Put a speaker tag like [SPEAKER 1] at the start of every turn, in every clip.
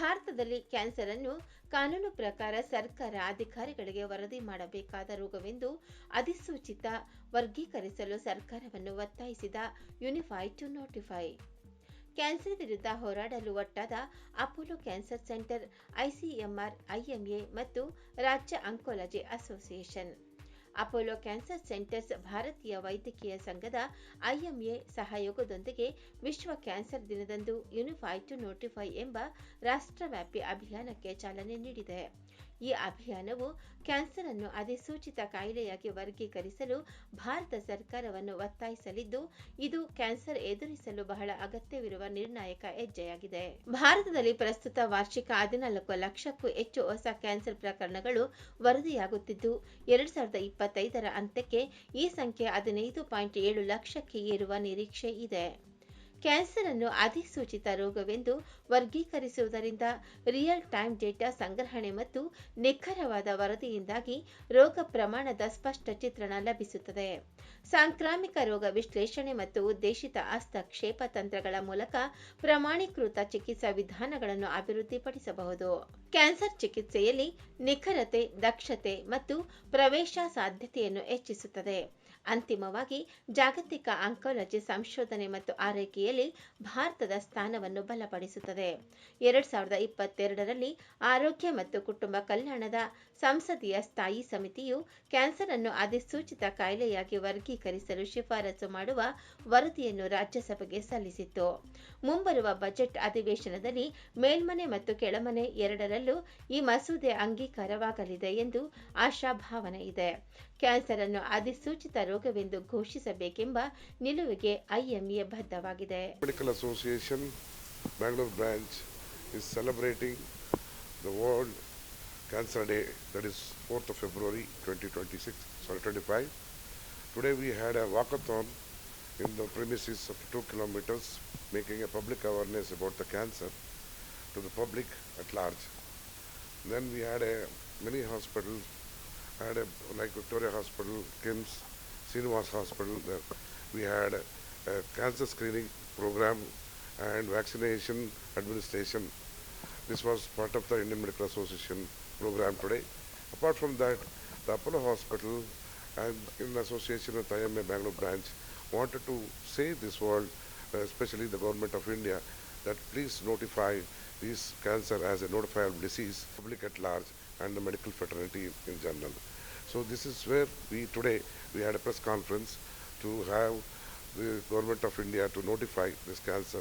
[SPEAKER 1] ಭಾರತದಲ್ಲಿ ಕ್ಯಾನ್ಸರ್ ಅನ್ನು ಕಾನೂನು ಪ್ರಕಾರ ಸರ್ಕಾರ ಅಧಿಕಾರಿಗಳಿಗೆ ವರದಿ ಮಾಡಬೇಕಾದ ರೋಗವೆಂದು ಅಧಿಸೂಚಿತ ವರ್ಗೀಕರಿಸಲು ಸರ್ಕಾರವನ್ನು ಒತ್ತಾಯಿಸಿದ ಯುನಿಫೈ ಟು ನೋಟಿಫೈ ಕ್ಯಾನ್ಸರ್ ವಿರುದ್ಧ ಹೋರಾಡಲು ಒಟ್ಟಾದ Apollo cancer centre, ICMR, IMA ಮತ್ತು ರಾಜ್ಯ oncology association. Apollo cancer centres ಭಾರತೀಯ ವೈದ್ಯಕೀಯ ಸಂಘದ ಐಎಂಎ ಸಹಯೋಗದೊಂದಿಗೆ ವಿಶ್ವ ಕ್ಯಾನ್ಸರ್ ದಿನದಂದು ಯುನಿಫೈ ಟು ನೋಟಿಫೈ ಎಂಬ ರಾಷ್ಟ್ರವ್ಯಾಪಿ ಅಭಿಯಾನಕ್ಕೆ ಚಾಲನೆ ನೀಡಿದೆ. ಈ ಅಭಿಯಾನವು ಕ್ಯಾನ್ಸರ್ ಅನ್ನು ಅಧಿಸೂಚಿತ ಕಾಯಿಲೆಯಾಗಿ ವರ್ಗೀಕರಿಸಲು ಭಾರತ ಸರ್ಕಾರವನ್ನು ಒತ್ತಾಯಿಸಲಿದ್ದು, ಇದು ಕ್ಯಾನ್ಸರ್ ಎದುರಿಸಲು ಬಹಳ ಅಗತ್ಯವಿರುವ ನಿರ್ಣಾಯಕ ಹೆಜ್ಜೆಯಾಗಿದೆ. ಭಾರತದಲ್ಲಿ ಪ್ರಸ್ತುತ ವಾರ್ಷಿಕ ಹದಿನಾಲ್ಕು ಲಕ್ಷಕ್ಕೂ ಹೆಚ್ಚು ಹೊಸ ಕ್ಯಾನ್ಸರ್ ಪ್ರಕರಣಗಳು ವರದಿಯಾಗುತ್ತಿದ್ದು, ಎರಡ್ ಸಾವಿರದ ಇಪ್ಪತ್ತೈದರ ಅಂತ್ಯಕ್ಕೆ ಈ ಸಂಖ್ಯೆ ಹದಿನೈದು ಪಾಯಿಂಟ್ ಏಳು ಲಕ್ಷಕ್ಕೆ ಏರುವ ನಿರೀಕ್ಷೆ ಇದೆ. ಕ್ಯಾನ್ಸರ್ ಅನ್ನು ಅಧಿಸೂಚಿತ ರೋಗವೆಂದು ವರ್ಗೀಕರಿಸುವುದರಿಂದ ರಿಯಲ್ ಟೈಮ್ ಡೇಟಾ ಸಂಗ್ರಹಣೆ ಮತ್ತು ನಿಖರವಾದ ವರದಿಯಿಂದಾಗಿ ರೋಗ ಪ್ರಮಾಣದ ಸ್ಪಷ್ಟ ಚಿತ್ರಣ ಲಭಿಸುತ್ತದೆ. ಸಾಂಕ್ರಾಮಿಕ ರೋಗ ವಿಶ್ಲೇಷಣೆ ಮತ್ತು ಉದ್ದೇಶಿತ ಹಸ್ತಕ್ಷೇಪ ತಂತ್ರಗಳ ಮೂಲಕ ಪ್ರಮಾಣೀಕೃತ ಚಿಕಿತ್ಸಾ ವಿಧಾನಗಳನ್ನು ಅಭಿವೃದ್ಧಿಪಡಿಸಬಹುದು. ಕ್ಯಾನ್ಸರ್ ಚಿಕಿತ್ಸೆಯಲ್ಲಿ ನಿಖರತೆ, ದಕ್ಷತೆ ಮತ್ತು ಪ್ರವೇಶ ಸಾಧ್ಯತೆಯನ್ನು ಹೆಚ್ಚಿಸುತ್ತದೆ. ಅಂತಿಮವಾಗಿ ಜಾಗತಿಕ ಆಂಕಾಲಜಿ ಸಂಶೋಧನೆ ಮತ್ತು ಆರೈಕೆಯಲ್ಲಿ ಭಾರತದ ಸ್ಥಾನವನ್ನು ಬಲಪಡಿಸುತ್ತದೆ. ಎರಡ್ ಸಾವಿರದ ಇಪ್ಪತ್ತೆರಡರಲ್ಲಿ ಆರೋಗ್ಯ ಮತ್ತು ಕುಟುಂಬ ಕಲ್ಯಾಣದ ಸಂಸದೀಯ ಸ್ಥಾಯಿ ಸಮಿತಿಯು ಕ್ಯಾನ್ಸರ್ ಅನ್ನು ಅಧಿಸೂಚಿತ ಕಾಯಿಲೆಯಾಗಿ ವರ್ಗೀಕರಿಸಲು ಶಿಫಾರಸು ಮಾಡುವ ವರದಿಯನ್ನು ರಾಜ್ಯಸಭೆಗೆ ಸಲ್ಲಿಸಿತ್ತು. ಮುಂಬರುವ ಬಜೆಟ್ ಅಧಿವೇಶನದಲ್ಲಿ ಮೇಲ್ಮನೆ ಮತ್ತು ಕೆಳಮನೆ ಎರಡರಲ್ಲೂ ಈ ಮಸೂದೆ ಅಂಗೀಕಾರವಾಗಲಿದೆ ಎಂದು ಆಶಾಭಾವನೆ ಇದೆ. ಕ್ಯಾನ್ಸರ್ ಅನ್ನು ಅಧಿಸೂಚಿತ ರೋಗವೆಂದು ಘೋಷಿಸಬೇಕೆಂಬ ನಿಲುವಿಗೆ ಐಎಂಎ ಬದ್ಧವಾಗಿದೆ.
[SPEAKER 2] Medical association Bangalore branch is celebrating the world cancer day that is fourth February twenty twenty six sorry twenty five today we had a walkathon in the premises of kilometres making public awareness about the cancer to the public at large then we had a mini hospital had a like Victoria Hospital, KIMS, Srinivas Hospital. There we had a, a cancer screening program and vaccination administration. This was part of the Indian Medical Association program today. Apart from that, the Apollo Hospital and in association with IMA Bangalore branch wanted to say this world, especially the government of India, that please notify this cancer as a notifiable disease, public at large, and the medical fraternity in general. So this is where we today we had a press conference to have the government of India to notify this cancer,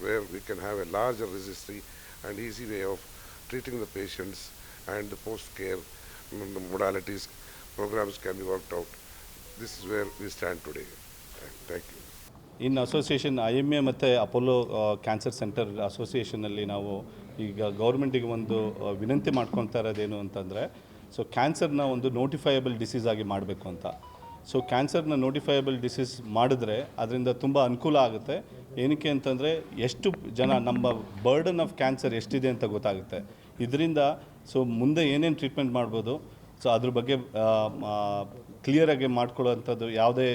[SPEAKER 2] where we can have a larger registry and easy way of treating the patients and the post-care mm, modalities, programs can be worked out. This is where we stand today. Thank you.
[SPEAKER 3] In association IMA, M A Cancer Center Association, centre ಅಸೋಸಿಯೇಷನಲ್ಲಿ ಈಗ ಗೌರ್ಮೆಂಟಿಗೆ ಒಂದು ವಿನಂತಿ ಮಾಡ್ಕೊತಾ ಇರೋದೇನು ಅಂತಂದರೆ so ಕ್ಯಾನ್ಸರ್ನ ಒಂದು notifiable disease ಆಗಿ ಮಾಡಬೇಕು ಅಂತ. ಸೊ ಕ್ಯಾನ್ಸರ್ನ ನೋಟಿಫೈಯಬಲ್ ಡಿಸೀಸ್ ಮಾಡಿದ್ರೆ ಅದರಿಂದ ತುಂಬ ಅನುಕೂಲ ಆಗುತ್ತೆ. ಏನಕ್ಕೆ ಅಂತಂದರೆ, ಎಷ್ಟು ಜನ, ನಮ್ಮ ಬರ್ಡನ್ ಆಫ್ ಕ್ಯಾನ್ಸರ್ ಎಷ್ಟಿದೆ ಅಂತ ಗೊತ್ತಾಗುತ್ತೆ. ಇದರಿಂದ ಸೊ ಮುಂದೆ ಏನೇನು ಟ್ರೀಟ್ಮೆಂಟ್ ಮಾಡ್ಬೋದು? ಸೊ ಅದ್ರ ಬಗ್ಗೆ ಕ್ಲಿಯರಾಗಿ ಮಾಡ್ಕೊಳ್ಳೋವಂಥದ್ದು ಯಾವುದೇ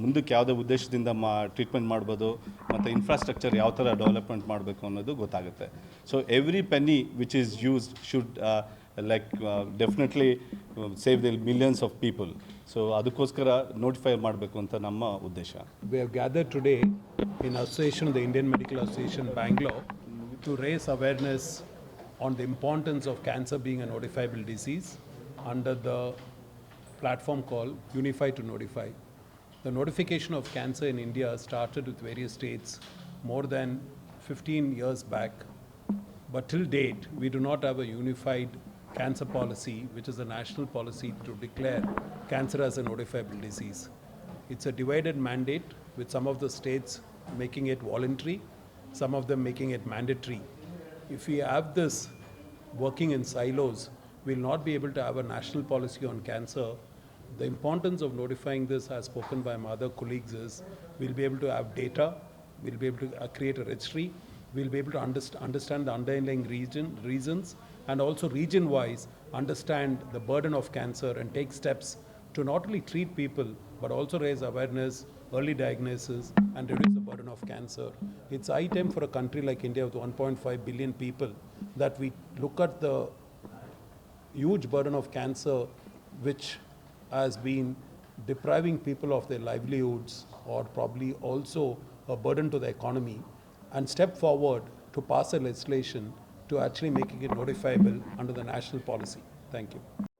[SPEAKER 3] ಮುಂದಕ್ಕೆ ಯಾವುದೇ ಉದ್ದೇಶದಿಂದ ಮಾ ಟ್ರೀಟ್ಮೆಂಟ್ ಮಾಡ್ಬೋದು, ಮತ್ತು ಇನ್ಫ್ರಾಸ್ಟ್ರಕ್ಚರ್ ಯಾವ ಥರ ಡೆವಲಪ್ಮೆಂಟ್ ಮಾಡಬೇಕು ಅನ್ನೋದು ಗೊತ್ತಾಗುತ್ತೆ. So every penny which is used should like definitely save the millions of people so ಅದಕ್ಕೋಸ್ಕರ ನೋಟಿಫೈ ಮಾಡಬೇಕು ಅಂತ ನಮ್ಮ ಉದ್ದೇಶ.
[SPEAKER 4] We have gather today in association the Indian medical association Association to raise awareness on the importance of cancer being a notifiable disease under the platform called Unify to Notify. The notification of cancer in India started with various states more than 15 years back. But till date, we do not have a unified cancer policy, which is a national policy to declare cancer as a notifiable disease. It's a divided mandate with some of the states making it voluntary, some of them making it mandatory. If we have this working in silos, we'll not be able to have a national policy on cancer. The importance of notifying this, as spoken by my other colleagues, is we'll be able to have data, we'll be able to uh, create a registry, we'll be able to underst- understand the underlying region, reasons, and also region wise understand the burden of cancer and take steps to not only treat people but also raise awareness early diagnosis, and reduce the burden of cancer. It's high time for a country like India with 1.5 billion people that we look at the huge burden of cancer which has been depriving people of their livelihoods or probably also a burden to the economy and step forward to pass a legislation to actually making it notifiable under the national policy. Thank you.